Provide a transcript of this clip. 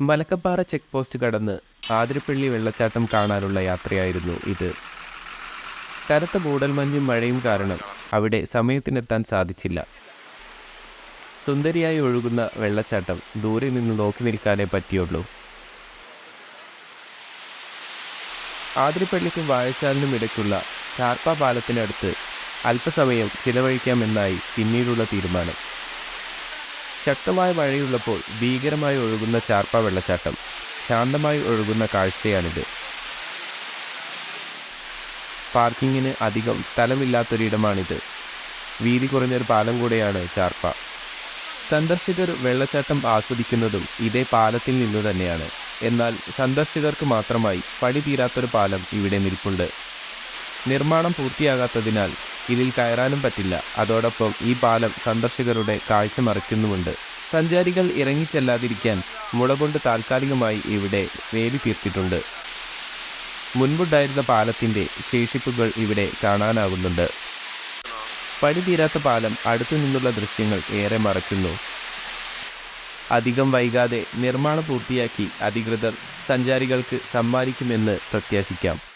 Malakkappara check post കടന്ന് ആതിരപ്പള്ളി വെള്ളച്ചാട്ടം കാണാനുള്ള യാത്രയായിരുന്നു ഇത്. കനത്ത മൂടൽമഞ്ഞും മഴയും കാരണം അവിടെ സമയത്തിനെത്താൻ സാധിച്ചില്ല. സുന്ദരിയായി ഒഴുകുന്ന വെള്ളച്ചാട്ടം ദൂരെ നിന്ന് നോക്കി നിൽക്കാനേ പറ്റിയുള്ളൂ. ആതിരപ്പള്ളിക്കും വാഴച്ചാലിനും ഇടയ്ക്കുള്ള ചാർപ്പ പാലത്തിനടുത്ത് അല്പസമയം ചിലവഴിക്കാമെന്നായി പിന്നീടുള്ള തീരുമാനം. ശക്തമായ മഴയുള്ളപ്പോൾ ഭീകരമായി ഒഴുകുന്ന ചാർപ്പ വെള്ളച്ചാട്ടം ശാന്തമായി ഒഴുകുന്ന കാഴ്ചയാണിത്. പാർക്കിങ്ങിന് അധികം സ്ഥലമില്ലാത്തൊരിടമാണിത്. വീതി കുറഞ്ഞൊരു പാലം കൂടെയാണ് ചാർപ്പ. സന്ദർശകർ വെള്ളച്ചാട്ടം ആസ്വദിക്കുന്നതും ഇതേ പാലത്തിൽ നിന്നു തന്നെയാണ്. എന്നാൽ സന്ദർശകർക്ക് മാത്രമായി പടി തീരാത്തൊരു പാലം ഇവിടെ നിൽപ്പുണ്ട്. നിർമ്മാണം പൂർത്തിയാകാത്തതിനാൽ ഇതിൽ കയറാനും പറ്റില്ല. അതോടൊപ്പം ഈ പാലം സന്ദർശകരുടെ കാഴ്ച മറിക്കുന്നുമുണ്ട്. സഞ്ചാരികൾ ഇറങ്ങിച്ചെല്ലാതിരിക്കാൻ മുള കൊണ്ട് താൽക്കാലികമായി ഇവിടെ വേലി തീർത്തിട്ടുണ്ട്. മുൻപുണ്ടായിരുന്ന പാലത്തിന്റെ ശേഷിപ്പുകൾ ഇവിടെ കാണാനാകുന്നുണ്ട്. പണി തീരാത്ത പാലം അടുത്തു നിന്നുള്ള ദൃശ്യങ്ങൾ ഏറെ മറക്കുന്നു. അധികം വൈകാതെ നിർമ്മാണം പൂർത്തിയാക്കി അധികൃതർ സഞ്ചാരികൾക്ക് സമ്മാനിക്കുമെന്ന് പ്രത്യാശിക്കാം.